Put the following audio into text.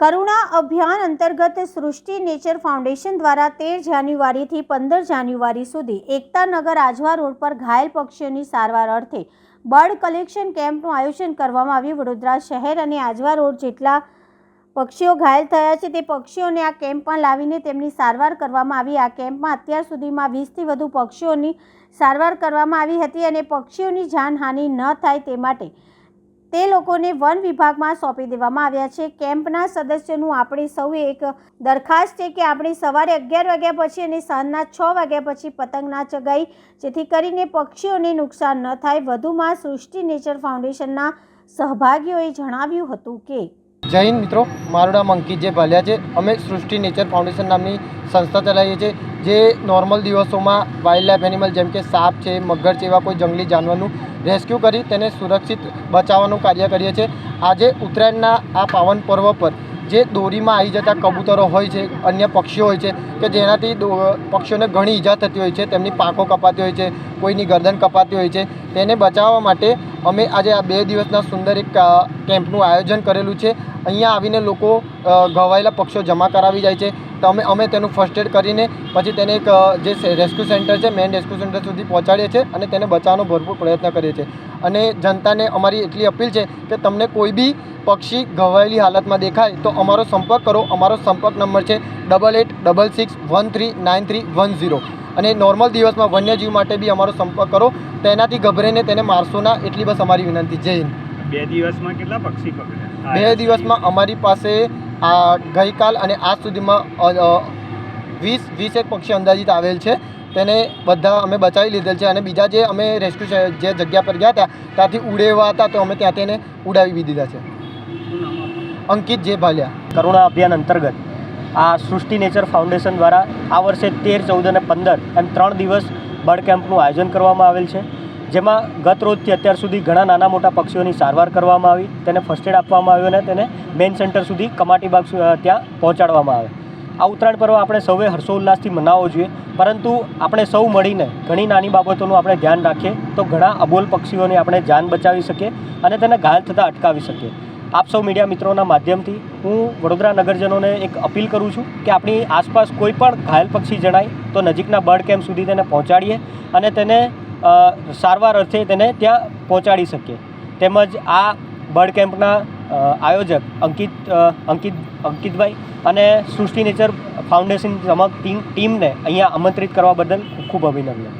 કરુણા અભિયાન અંતર્ગત સૃષ્ટિ નેચર ફાઉન્ડેશન દ્વારા તેર જાન્યુઆરીથી પંદર જાન્યુઆરી સુધી એકતાનગર આજવા રોડ પર ઘાયલ પક્ષીઓની સારવાર અર્થે બર્ડ કલેક્શન કેમ્પનું આયોજન કરવામાં આવ્યું. વડોદરા શહેર અને આજવા રોડ જેટલા પક્ષીઓ ઘાયલ થયા છે તે પક્ષીઓને આ કેમ્પમાં લાવીને તેમની સારવાર કરવામાં આવી. આ કેમ્પમાં અત્યાર સુધીમાં વીસથી વધુ પક્ષીઓની સારવાર કરવામાં આવી હતી અને પક્ષીઓની જાનહાનિ ન થાય તે માટે તે લોકોને વન વિભાગમાં સોંપી દેવામાં આવ્યા છે. કેમ્પના સદસ્યોનું આપણે સૌએ એક દરખાસ્ત છે કે આપણે સવારે અગિયાર વાગ્યા પછી અને સાંજના છ વાગ્યા પછી પતંગ ના ચગાઈ, જેથી કરીને પક્ષીઓને નુકસાન ન થાય. વધુમાં સૃષ્ટિ નેચર ફાઉન્ડેશનના સહભાગીઓએ જણાવ્યું હતું કે જય હિન્દ મિત્રો, મારું નામ અંકિત જે ભાલિયા છે. અમે સૃષ્ટિ નેચર ફાઉન્ડેશન નામની સંસ્થા ચલાવીએ છીએ, જે નોર્મલ દિવસોમાં વાઇલ્ડ લાઈફ એનિમલ જેમ કે સાપ છે, મગર છે, એવા કોઈ જંગલી જાનવરનું રેસ્ક્યુ કરી તેને સુરક્ષિત બચાવવાનું કાર્ય કરીએ છીએ. આજે ઉત્તરાયણના આ પાવન પર્વ પર જે દોરીમાં આવી જતા કબૂતરો હોય છે, અન્ય પક્ષીઓ હોય છે, કે જેનાથી પક્ષીઓને ઘણી ઈજા થતી હોય છે, તેમની પાંખો કપાતી હોય છે, કોઈની ગરદન કપાતી હોય છે, તેને બચાવવા માટે અમે આજે આ બે દિવસના સુંદર એક કેમ્પનું આયોજન કરેલું છે. અહીંયા આવીને લોકો ઘવાયેલા પક્ષીઓ જમા કરાવી જાય છે. તો અમે અમે તેનું ફર્સ્ટ એડ કરીને પછી તેને એક જે રેસ્ક્યુ સેન્ટર છે, મેઇન રેસ્ક્યુ સેન્ટર સુધી પહોંચાડીએ છીએ અને તેને બચાવવાનો ભરપૂર પ્રયત્ન કરીએ છીએ. અને જનતાને અમારી એટલી અપીલ છે કે તમને કોઈ બી પક્ષી ઘવાયેલી હાલતમાં દેખાય તો અમારો સંપર્ક કરો. અમારો સંપર્ક નંબર છે double eight double six one three nine three one zero. અને નોર્મલ દિવસમાં વન્યજીવ માટે બી અમારો સંપર્ક કરો. તેનાથી ગભરાઈને તેને મારશો ના એટલી બસ અમારી વિનંતી. જય હિન્દ. બે દિવસમાં કેટલા પક્ષી પકડ્યા? બે દિવસમાં અમારી પાસે આ ગઈકાલ અને આજ સુધીમાં વીસ વીસ એક પક્ષી અંદાજિત આવેલ છે. તેને બધા અમે બચાવી લીધેલ છે અને બીજા જે અમે રેસ્ક્યુ જે જગ્યા પર ગયા હતા ત્યાંથી ઉડેવા હતા તો અમે ત્યાં તેને ઉડાવી દીધા છે. અંકિત જે ભાલિયા કરુણા અભિયાન અંતર્ગત આ સૃષ્ટિ નેચર ફાઉન્ડેશન દ્વારા આ વર્ષે તેર, ચૌદ અને પંદર એમ ત્રણ દિવસ બર્ડ કેમ્પનું આયોજન કરવામાં આવેલ છે. જેમાં ગત રોજથી અત્યાર સુધી ઘણા નાના મોટા પક્ષીઓની સારવાર કરવામાં આવી, તેને ફર્સ્ટ એડ આપવામાં આવ્યો અને તેને મેઇન સેન્ટર સુધી કમાટી બાગ ત્યાં પહોંચાડવામાં આવે. આ ઉત્તરાયણ પર્વ આપણે સૌએ હર્ષોલ્લાસથી મનાવવો જોઈએ, પરંતુ આપણે સૌ મળીને ઘણી નાની બાબતોનું આપણે ધ્યાન રાખીએ તો ઘણા અબોલ પક્ષીઓને આપણે જાન બચાવી શકીએ અને તેને ઘાયલ થતાં અટકાવી શકીએ. આપ સૌ મીડિયા મિત્રોના માધ્યમથી હું વડોદરા નગરજનોને એક અપીલ કરું છું કે આપણી આસપાસ કોઈ પણ ઘાયલ પક્ષી જણાય તો નજીકના બર્ડ કેમ્પ સુધી તેને પહોંચાડીએ અને તેને સારવાર અર્થે તેને ત્યાં પહોંચાડી શકીએ. તેમજ આ બર્ડ કેમ્પના આયોજક અંકિત અંકિત, અંકિતભાઈ અને સૃષ્ટિ નેચર ફાઉન્ડેશન સમગ્ર ટીમ, ટીમને અહીંયા આમંત્રિત કરવા બદલ ખૂબ અભિનંદન.